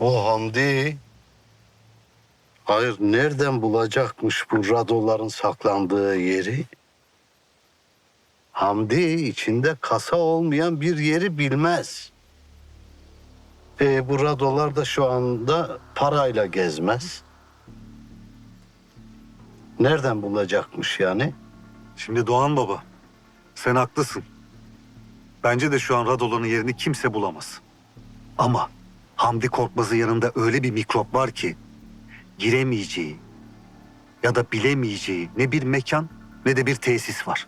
O Hamdi... Hayır, nereden bulacakmış bu radoların saklandığı yeri? Hamdi içinde kasa olmayan bir yeri bilmez. E, bu radolar da şu anda parayla gezmez. Nereden bulacakmış yani? Şimdi Doğan Baba, sen haklısın. Bence de şu an Radolan'ın yerini kimse bulamaz. Ama Hamdi Korkmaz'ın yanında öyle bir mikrop var ki giremeyeceği ya da bilemeyeceği ne bir mekan ne de bir tesis var.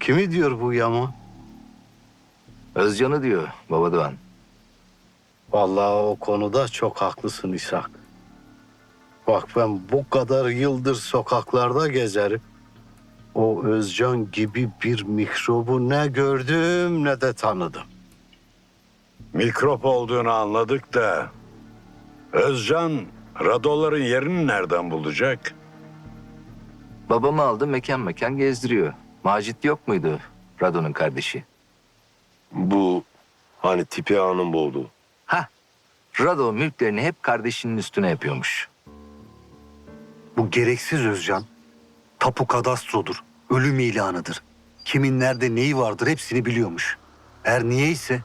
Kimi diyor bu yama? Özcan'ı diyor Baba Doğan. Vallahi o konuda çok haklısın İshak. Bak ben bu kadar yıldır sokaklarda gezerim. O Özcan gibi bir mikrobu ne gördüm ne de tanıdım. Mikrop olduğunu anladık da Özcan radoların yerini nereden bulacak? Babamı aldı mekan mekan gezdiriyor. Macit yok muydu Rado'nun kardeşi? Bu hani tipi ağanın boğduğu. Ha, Rado mülklerini hep kardeşinin üstüne yapıyormuş. Bu gereksiz Özcan tapu kadastrodur, ölüm ilanıdır. Kimin nerede neyi vardır hepsini biliyormuş. Her niyeyse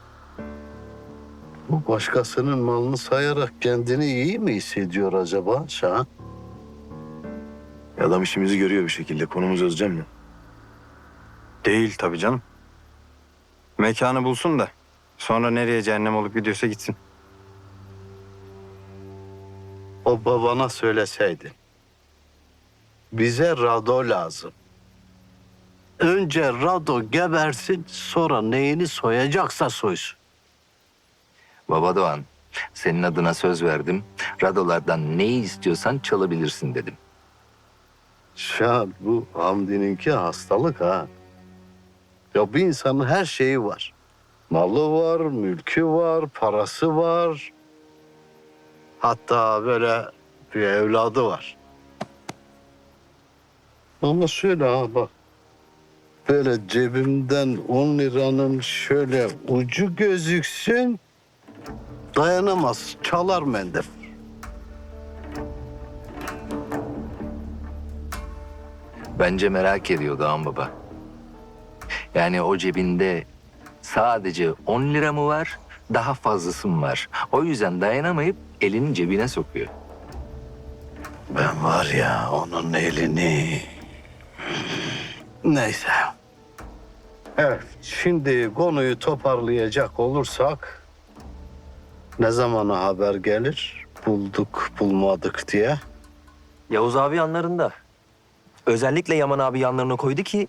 başkasının malını sayarak kendini iyi mi hissediyor acaba Şahan? Adam işimizi görüyor bir şekilde. Konumuz Özcan mı? Değil tabii canım. Mekanı bulsun da sonra nereye cehennem olup gidiyorsa gitsin. O babana söyleseydi. Bize Rado lazım. Önce Rado gebersin sonra neyini soyacaksa soysun. Baba Doğan, senin adına söz verdim. Radolardan neyi istiyorsan çalabilirsin dedim. Şahan bu Hamdi'ninki hastalık ha. Ya bir insanın her şeyi var. Malı var, mülkü var, parası var. Hatta böyle bir evladı var. Ama şöyle ha bak. Böyle cebimden 10 liranın şöyle ucu gözüksün. Dayanamaz, çalar mendef. Bence merak ediyor Doğan Baba. Yani o cebinde sadece 10 lira mı var, daha fazlası mı var? O yüzden dayanamayıp elini cebine sokuyor. Ben var ya onun elini... Neyse. Evet, şimdi konuyu toparlayacak olursak... Ne zamana haber gelir? Bulduk, bulmadık diye. Yavuz abi yanlarında. Özellikle Yaman abi yanlarına koydu ki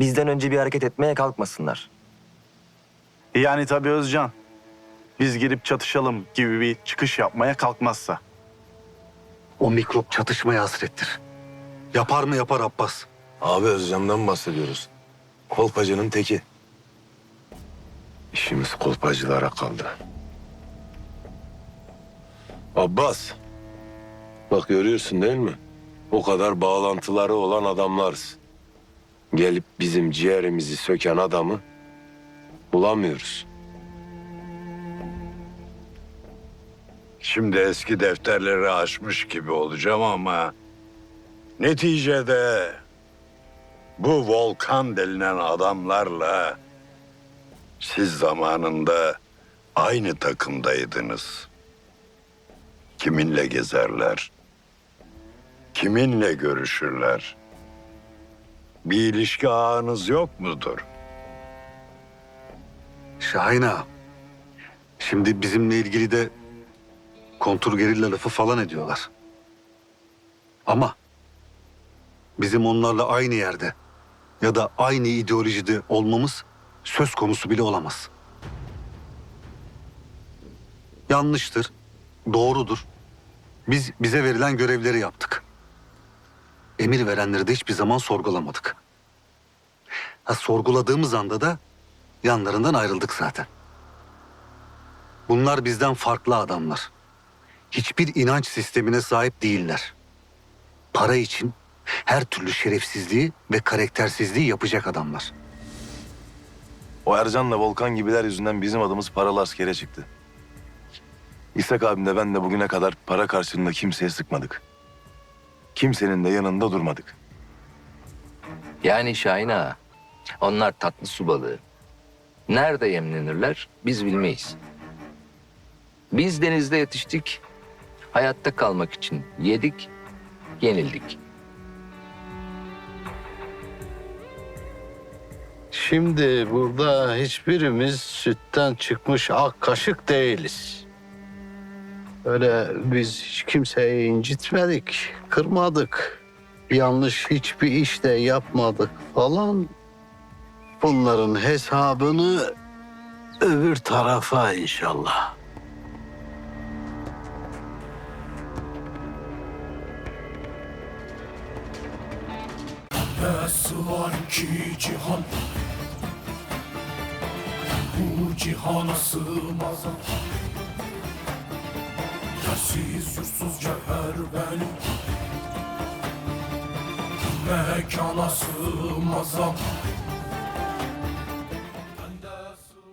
bizden önce bir hareket etmeye kalkmasınlar. Yani tabii Özcan. Biz girip çatışalım gibi bir çıkış yapmaya kalkmazsa. o mikrop çatışmaya hasrettir. Yapar mı yapar Abbas. Abi Özcan'dan bahsediyoruz. Kolpacının teki. İşimiz kolpacılara kaldı. Abbas. Bak görüyorsun değil mi? O kadar bağlantıları olan adamlarız. Gelip bizim ciğerimizi söken adamı bulamıyoruz. Şimdi eski defterleri açmış gibi olacağım ama neticede bu volkan denilen adamlarla siz zamanında aynı takımdaydınız. Kiminle gezerler? Kiminle görüşürler? Bir ilişki ağınız yok mudur? Şahin ağa. Şimdi bizimle ilgili de kontur gerilla lafı falan ediyorlar. Ama bizim onlarla aynı yerde ya da aynı ideolojide olmamız söz konusu bile olamaz. Yanlıştır, doğrudur. Biz bize verilen görevleri yaptık. Emir verenleri de hiçbir zaman sorgulamadık. Ha, sorguladığımız anda da yanlarından ayrıldık zaten. Bunlar bizden farklı adamlar. Hiçbir inanç sistemine sahip değiller. Para için her türlü şerefsizliği ve karaktersizliği yapacak adamlar. O Ercan'la Volkan gibiler yüzünden bizim adımız paralı askere çıktı. İshak abimle ben de bugüne kadar para karşılığında kimseye sıkmadık. Kimsenin de yanında durmadık. Yani Şahin ağa, onlar tatlı su balığı. Nerede yemlenirler biz bilmeyiz. Biz denizde yetiştik, hayatta kalmak için yedik, yenildik. Şimdi burada hiçbirimiz sütten çıkmış ak kaşık değiliz. Öyle biz hiç kimseyi incitmedik, kırmadık. Yanlış hiçbir iş de yapmadık falan. Bunların hesabını öbür tarafa inşallah. Var ki cihan Bu cihana sığmaz Yersiz yursuz cevher benim Mekana sığmaz